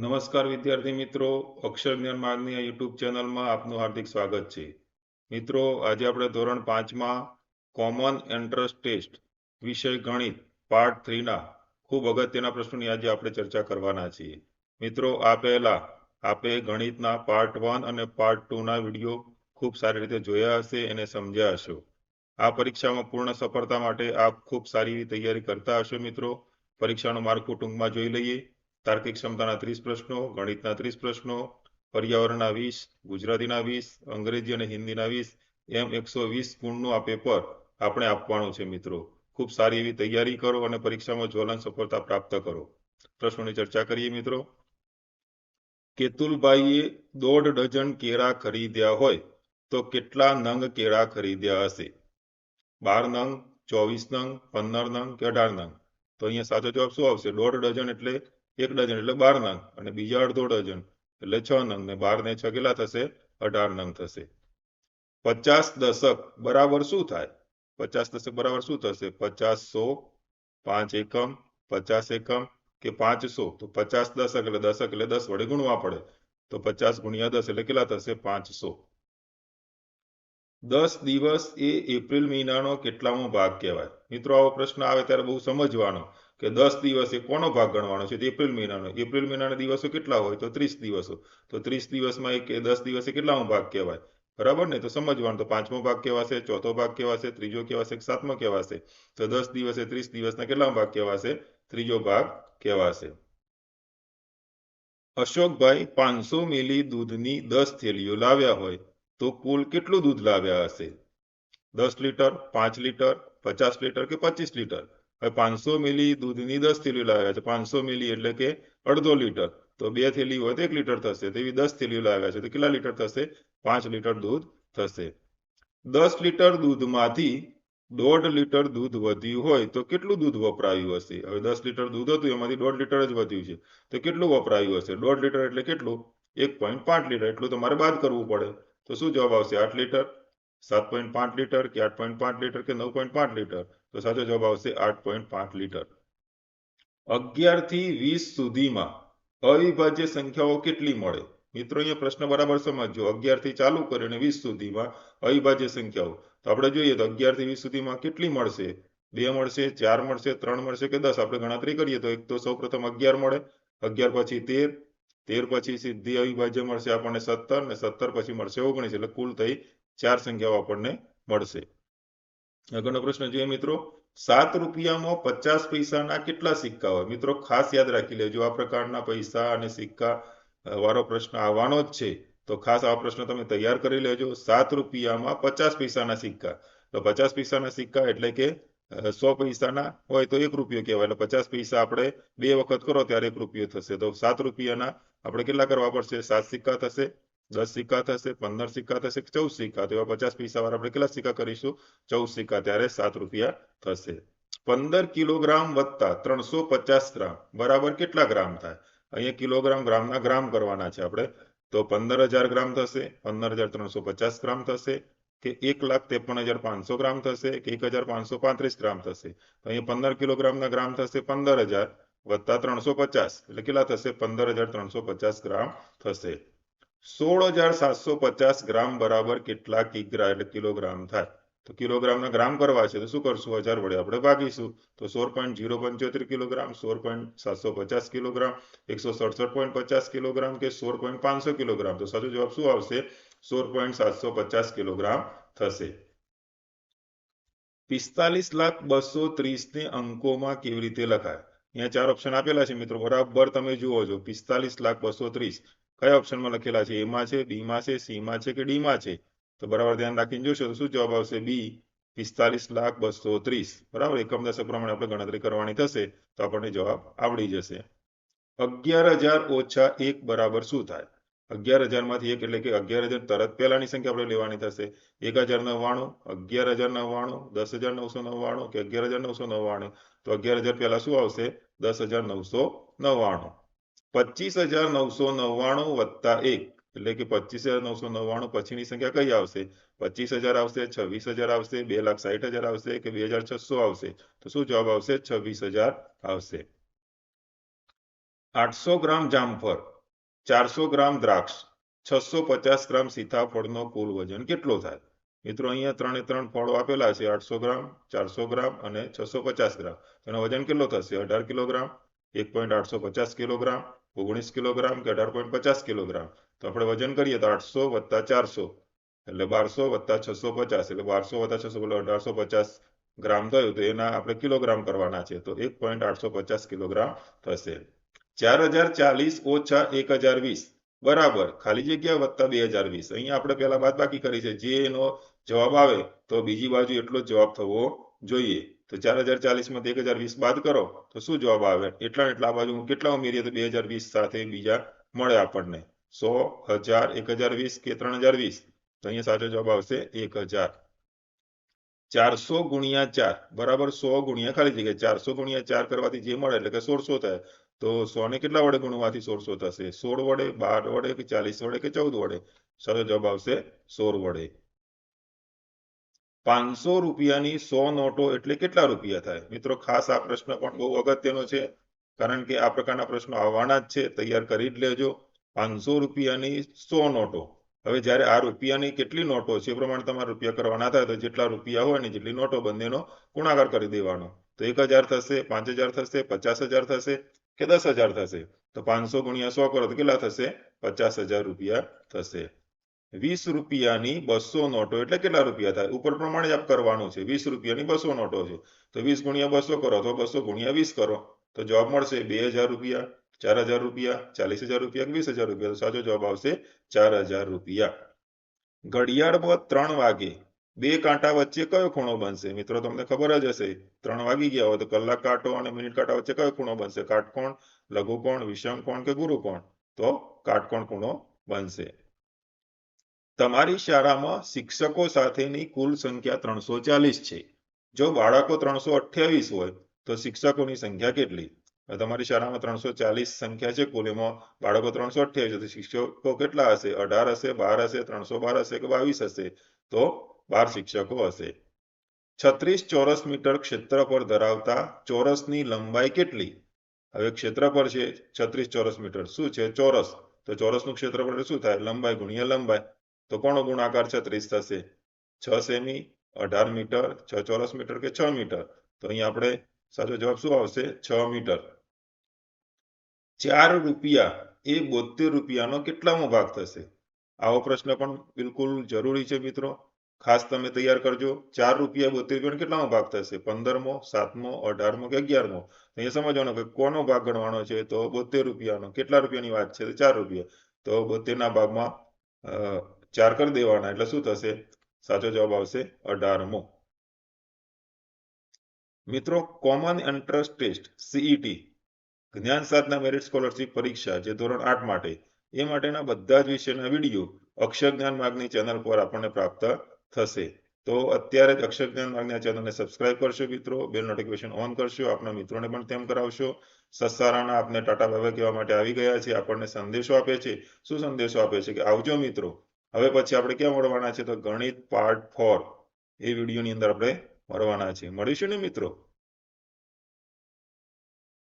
નમસ્કાર વિદ્યાર્થી મિત્રો. અક્ષર જ્ઞાન માર્ગની આ યુટ્યુબ ચેનલમાં આપનું હાર્દિક સ્વાગત છે. મિત્રો, આજે આપણે ધોરણ પાંચમાં કોમન એન્ટ્રન્સ ટેસ્ટ વિષય ગણિત પાર્ટ થ્રીના ખૂબ અગત્યના પ્રશ્નોની આજે આપણે ચર્ચા કરવાના છીએ. મિત્રો, આ પહેલા આપે ગણિતના પાર્ટ વન અને પાર્ટ ટુના વીડિયો ખૂબ સારી રીતે જોયા હશે અને સમજ્યા હશો. આ પરીક્ષામાં પૂર્ણ સફળતા માટે આપ ખૂબ સારી એવી તૈયારી કરતા હશો મિત્રો. પરીક્ષાનું માળખું ટૂંકમાં જોઈ લઈએ. તાર્કિક ક્ષમતાના ત્રીસ પ્રશ્નો, ગણિતના ત્રીસ પ્રશ્નો, પર્યાવરણના વીસ, ગુજરાતીના વીસ, અંગ્રેજી અને હિન્દીના વીસ, એમ એકસો વીસ ગુણનું આ પેપર આપણે આપવાનું છે મિત્રો. ખૂબ સારી એવી તૈયારી કરો અને પરીક્ષામાં જ્વલન સફળતા પ્રાપ્ત કરો. પ્રશ્નોની ચર્ચા કરીએ મિત્રો. કેતુલભાઈએ દોઢ ડઝન કેળા ખરીદ્યા હોય તો કેટલા નંગ કેળા ખરીદ્યા હશે? બાર નંગ, ચોવીસ નંગ, પંદર નંગ કે અઢાર નંગ? તો અહીંયા સાચો જવાબ શું આવશે? દોઢ ડઝન એટલે એક ડઝન એટલે બાર નંગ અને બીજા અડધો ડઝન એટલે છ નંગ ને બાર ને છ કેટલા થશે? અઢાર નંગ થશે. પચાસ દશક બરાબર શું થાય? પચાસ દશક બરાબર શું થશે? પચાસ સો પાંચ એકમ, પચાસ એકમ કે પાંચસો? તો પચાસ દશક એટલે દશક એટલે દસ વડે ગુણવા પડે. તો પચાસ ગુણ્યા દસ એટલે કેટલા થશે? પાંચસો. દસ દિવસ એ એપ્રિલ મહિનાનો કેટલામો ભાગ કહેવાય. મિત્રો, આવો પ્રશ્ન આવે ત્યારે બહુ સમજવાનો. કે દસ દિવસ એ કોનો ભાગ ગણવાનો છે? એપ્રિલ મહિનાનો. એપ્રિલ મહિનાના દિવસો કેટલા હોય? તો ત્રીસ દિવસો. તો ત્રીસ દિવસમાં એક દસ દિવસે કેટલામો ભાગ કહેવાય? બરાબર ને? તો સમજવાનું. તો પાંચમો ભાગ કહેવાશે, ચોથો ભાગ કહેવાશે, ત્રીજો કહેવાશે સાતમો કહેવાશે? તો દસ દિવસે ત્રીસ દિવસના કેટલામો ભાગ કહેવાશે? ત્રીજો ભાગ કહેવાશે. અશોકભાઈ, પાંચસો મિલી દૂધની દસ થેલીઓ લાવ્યા હોય, તો કુલ કેટલું દૂધ લાવ્યા હશે? દસ લીટર, પાંચ લીટર, પચાસ લીટર કે પચીસ લીટર? હવે પાંચસો મિલી દૂધની દસ થેલીઓ લાવ્યા છે. પાંચસો મિલી એટલે કે અડધો લીટર. તો બે થેલી હોય તો એક લીટર થશે. તેવી દસ થેલીઓ લાવ્યા છે તો કેટલા લીટર થશે? પાંચ લીટર દૂધ થશે. દસ લીટર દૂધમાંથી દોઢ લીટર દૂધ વધ્યું હોય તો કેટલું દૂધ વપરાયું હશે? હવે દસ લીટર દૂધ હતું, એમાંથી દોઢ લીટર જ વધ્યું છે. તો કેટલું વપરાયું હશે? દોઢ લીટર એટલે કેટલું? એક પોઈન્ટ પાંચ લીટર. એટલું તમારે બાદ કરવું પડે. તો શું જવાબ આવશે? આઠ લીટર? સાત પોઈન્ટ પાંચ લીટર કે આઠ પોઈન્ટ પાંચ લીટર કે નવ પોઈન્ટ પાંચ લીટર? તો સાચો જવાબ આવશે આઠ પોઈન્ટ પાંચ લીટર. અગિયારથી વીસ સુધીમાં અવિભાજ્ય સંખ્યાઓ કેટલી મળે? મિત્રો, અહીંયા પ્રશ્ન બરાબર સમજો અગિયારથી ચાલુ કરીને વીસ સુધીમાં અવિભાજ્ય સંખ્યાઓ. તો આપણે જોઈએ તો અગિયારથી વીસ સુધીમાં કેટલી મળશે? બે મળશે, ચાર મળશે, ત્રણ મળશે કે દસ? આપણે ગણતરી કરીએ તો એક તો સૌ પ્રથમ અગિયાર મળે. અગિયાર પછી તેર. તેર પછી સીધી અવિભાજ્ય મળશે આપણને સત્તર ને સત્તર પછી મળશે ઓગણીસ. એટલે કુલ થઈ ચાર સંખ્યાઓ આપણને મળશે. આગળનો પ્રશ્ન જોઈએ મિત્રો, સાત રૂપિયામાં પચાસ પૈસાના કેટલા સિક્કા હોય? મિત્રો, ખાસ યાદ રાખી લેજો, આ પ્રકારના પૈસા અને સિક્કા વાળો પ્રશ્ન આવવાનો જ છે. તો ખાસ આ પ્રશ્ન તમે તૈયાર કરી લેજો. સાત રૂપિયામાં પચાસ પૈસાના સિક્કા. તો પચાસ પૈસાના સિક્કા એટલે કે સો પૈસાના હોય તો એક રૂપિયો કહેવાય. એટલે પચાસ પૈસા આપણે બે વખત કરો ત્યારે એક રૂપિયો થશે. તો સાત રૂપિયાના આપણે કેટલા કરવા પડશે? સાત સિક્કા થશે. દસ સિક્કા થશે, પંદર સિક્કા થશે, ચૌદ સિક્કા. તો એવા પચાસ પૈસા વાળા આપણે કેટલા સિક્કા કરીશું? ચૌદ સિક્કા. ત્યારે સાત રૂપિયા થશે. પંદર કિલોગ્રામ વત્તા ત્રણસો પચાસ ગ્રામ. બરાબર કેટલા ગ્રામ થાય? અહીંયા કિલોગ્રામ ગ્રામના ગ્રામ કરવાના છે આપણે. તો પંદર હજાર ગ્રામ થશે, પંદર હજાર ત્રણસો પચાસ ગ્રામ થશે, કે એક લાખ ત્રેપન હજાર પાંચસો ગ્રામ થશે, કે એક હજાર પાંચસો પાંત્રીસ ગ્રામ થશે. અહીંયા પંદર કિલોગ્રામના ગ્રામ થશે, પંદર હજાર વત્તા ત્રણસો પચાસ. એટલે કેટલા થશે? પંદર હજાર ત્રણસો પચાસ ગ્રામ થશે. સોળ હજાર સાતસો પચાસ ગ્રામ બરાબર કેટલા કિગ્રા એટલે કિલોગ્રામ થાય. તો કિલોગ્રામના ગ્રામ કરવા છે તો શું કરશું? હજાર વડે આપણે ભાગીશું. તો સોળ પોઈન્ટ જીરો પંચોતેર કિલોગ્રામ, સોળ પોઈન્ટ સાતસો પચાસ કિલોગ્રામ, એકસો સડસઠ પોઈન્ટ પચાસ કિલોગ્રામ કે સોળ પોઈન્ટ પાંચસો કિલોગ્રામ. તો સાચો જવાબ શું આવશે? સોળ પોઈન્ટ સાતસો પચાસ કિલોગ્રામ થશે. પિસ્તાલીસ લાખ બસો ત્રીસ ને અંકોમાં કેવી રીતે લખાય? અહીંયા ચાર ઓપ્શન આપેલા છે મિત્રો. બરાબર તમે જુઓ છો. પિસ્તાલીસ લાખ બસો ત્રીસ. કયા ઓપ્શનમાં લખેલા છે? એમાં છે બીમાં છે સીમાં છે કે ડીમાં છે? તો બરાબર ધ્યાન રાખીને જોશો તો શું જવાબ આવશે? બી પિસ્તાલીસ લાખ બસો ત્રીસ. બરાબર? એકમ દશક પ્રમાણે આપણે ગણતરી કરવાની થશે તો આપણને જવાબ આવડી જશે. અગિયાર હજાર ઓછા એક બરાબર શું થાય? અગિયાર હજારમાંથી એક એટલે કે અગિયાર હજાર તરત પહેલાની સંખ્યા આપણે લેવાની થશે. એક હજાર નવ્વાણું, અગિયાર હજાર નવ્વાણું, દસ હજાર નવસો નવ્વાણું કે અગિયાર હજાર નવસો નવ્વાણું? તો અગિયાર હજાર પહેલા શું આવશે? દસ હજાર નવસો નવ્વાણું. પચીસ હજાર નવસો નવ્વાણું વત્તા એક. એટલે કે પચીસ હજાર નવસો નવ્વાણું પછીની સંખ્યા કઈ આવશે? પચીસ હજાર આવશે, છવ્વીસ હજાર આવશે, બે લાખ સાઠ હજાર આવશે કે બે હજાર છસો આવશે? તો શું જવાબ આવશે? છવ્વીસ હજાર આવશે. આઠસો ગ્રામ જામફળ, ચારસો ગ્રામ દ્રાક્ષ, છસો પચાસ ગ્રામ સીતાફળનો કુલ વજન કેટલો થાય? મિત્રો, અહીંયા ત્રણે ત્રણ ફળો આપેલા છે. આઠસો ગ્રામ, ચારસો ગ્રામ અને છસો પચાસ ગ્રામ. એનો વજન કેટલો થશે? અઢાર કિલોગ્રામ, એક પોઈન્ટ આઠસો પચાસ કિલોગ્રામ ઓગણીસ કિલોગ્રામ કે અઢાર પોઈન્ટ પચાસ કિલોગ્રામ. તો આપણે વજન કરીએ તો આઠસો વત્તા ચારસો. એટલે બારસો વત્તા છસો પચાસ. એટલે બારસો વત્તા છસો એટલે અઢારસો પચાસ ગ્રામ થયું તો એના આપણે કિલોગ્રામ કરવાના છે. તો એક પોઈન્ટ આઠસો પચાસ કિલોગ્રામ થશે. ચાર હજાર ચાલીસ ઓછા એક હજાર વીસ. બરાબર. ખાલી જગ્યા વત્તા બે હજાર વીસ. અહીંયા આપણે પહેલા બાદ બાકી કરી છે. જે એનો જવાબ આવે તો બીજી બાજુ એટલો જ જવાબ થવો જોઈએ. તો ચાર હજાર ચાલીસમાં એક હજાર વીસ બાદ કરો, તો શું જવાબ આવે? એટલા એટલા બાજુ કેટલા ઉમેરીએ તો બે હજાર વીસ સાથે બીજા મળે આપણને. સો હજાર, એક હજાર વીસ કે ત્રણ હજાર વીસ? તો અહીંયા સાચો જવાબ આવશે એક હજાર. ચારસો ગુણ્યા ચાર, બરાબર સો ગુણ્યા ખાલી જગ્યા ચારસો ગુણ્યા ચાર કરવાથી જે મળે એટલે કે સોળસો થાય. તો સો ને કેટલા વડે ગુણવાથી સોળસો થશે? સોળ વડે બાર વડે કે ચાલીસ વડે કે ચૌદ વડે? સાચો જવાબ આવશે સોળ વડે. પાંચસો રૂપિયાની સો નોટો એટલે કેટલા રૂપિયા થાય? મિત્રો, ખાસ આ પ્રશ્ન પણ બહુ અગત્યનો છે. કારણ કે આ પ્રકારના પ્રશ્નો આવવાના જ છે. તૈયાર કરી જ લેજો. પાંચસો રૂપિયાની સો નોટો. હવે જ્યારે આ રૂપિયાની કેટલી નોટો છે, એ પ્રમાણે તમારે રૂપિયા કરવાના થાય તો જેટલા રૂપિયા હોય ને જેટલી નોટો બંનેનો ગુણાકાર કરી દેવાનો. તો એક હજાર થશે, પાંચ હજાર થશે, પચાસ હજાર થશે કે દસ હજાર થશે? તો પાંચસો ગુણ્યા સો કરો તો કેટલા થશે? પચાસ હજાર રૂપિયા થશે. વીસ રૂપિયાની બસો નોટો, એટલે કેટલા રૂપિયા થાય? ઉપર પ્રમાણે આપ કરવાનું છે. વીસ રૂપિયાની બસો નોટો છે. તો વીસ ગુણ્યા બસો કરો, તો બસો ગુણ્યા વીસ કરો. તો જવાબ મળશે બે હજાર રૂપિયા, ચાર હજાર રૂપિયા, ચાલીસ હજાર રૂપિયા વીસ હજાર રૂપિયા? તો સાચો જવાબ આવશે ચાર હજાર રૂપિયા. ઘડિયાળમાં ત્રણ વાગે, બે કાંટા વચ્ચે કયો ખૂણો બનશે? મિત્રો, તમને ખબર જ હશે, ત્રણ વાગી ગયા હોય તો કલાક કાંટો અને મિનિટ કાંટા વચ્ચે કયો ખૂણો બનશે? કાટકોણ, લઘુકોણ, વિષમકોણ કે ગુરુકોણ? તો કાટકોણ ખૂણો બનશે. તમારી શાળામાં શિક્ષકો સાથેની કુલ સંખ્યા ત્રણસો ચાલીસ છે. જો બાળકો ત્રણસો અઠ્યાવીસ હોય, તો શિક્ષકોની સંખ્યા કેટલી? તમારી શાળામાં ત્રણસો ચાલીસ સંખ્યા છે, કુલ એમાં બાળકો ત્રણસો અઠ્યાવીસ શિક્ષકો કેટલા હશે? અઢાર હશે, બાર હશે, ત્રણસો બાર હશે કે બાવીસ હશે? તો બાર શિક્ષકો હશે. છત્રીસ ચોરસ મીટર ક્ષેત્ર પર ધરાવતા ચોરસની લંબાઈ કેટલી? હવે ક્ષેત્ર પર છે છત્રીસ ચોરસ મીટર. શું છે? ચોરસ. તો ચોરસનું ક્ષેત્રફળ શું થાય? લંબાઈ ગુણ્યા લંબાઈ. તો કોનો ગુણાકાર છત્રીસ થશે. છ સેમી, અઢાર મીટર, છ ચોરસ મીટર કે છ મીટર? તો અહીંયા આપણે સાચો જવાબ શું આવશે? છ મીટર. ચાર રૂપિયા એ બોતેર રૂપિયાનો કેટલામો ભાગ થશે? આવો પ્રશ્ન પણ બિલકુલ જરૂરી છે મિત્રો. ખાસ તમે તૈયાર કરજો. ચાર રૂપિયા બોતેર રૂપિયાનો કેટલામો ભાગ થશે? પંદરમો, સાતમો, અઢારમો કે અગિયારમો? અહીંયા સમજવાનો કે કોનો ભાગ ગણવાનો છે? તો બોતેર રૂપિયાનો. કેટલા રૂપિયાની વાત છે? ચાર રૂપિયા. તો બોતેરના ભાગમાં ચાર કરી દેવાના, એટલે શું થશે? સાચો જવાબ આવશે અઢારમો. મિત્રો કોમન એન્ટ્રન્સ ટેસ્ટ સીઈટી જ્ઞાન સાધના મેરિટ સ્કોલરશિપ પરીક્ષા, જે ધોરણ આઠ માટે. એ માટેના બધા જ વિષયના વીડિયો અક્ષર જ્ઞાન માર્ગની ચેનલ પર આપણને પ્રાપ્ત થશે. તો અત્યારે જ અક્ષર જ્ઞાન માર્ગની ચેનલને સબસ્ક્રાઇબ કરશો મિત્રો, બેલ નોટિફિકેશન ઓન કરશો, આપના મિત્રોને પણ તેમ કરાવશો. સસારાના આપને ટાટા બાબા કહેવા માટે આવી ગયા છે, આપણને સંદેશો આપે છે. શું સંદેશો આપે છે કે આવજો મિત્રો હવે પછી આપણે ક્યાં મળવાના છે? તો ગણિત પાર્ટ ફોર એ વિડીયોની અંદર આપણે મળવાના છે મળીશું ને મિત્રો?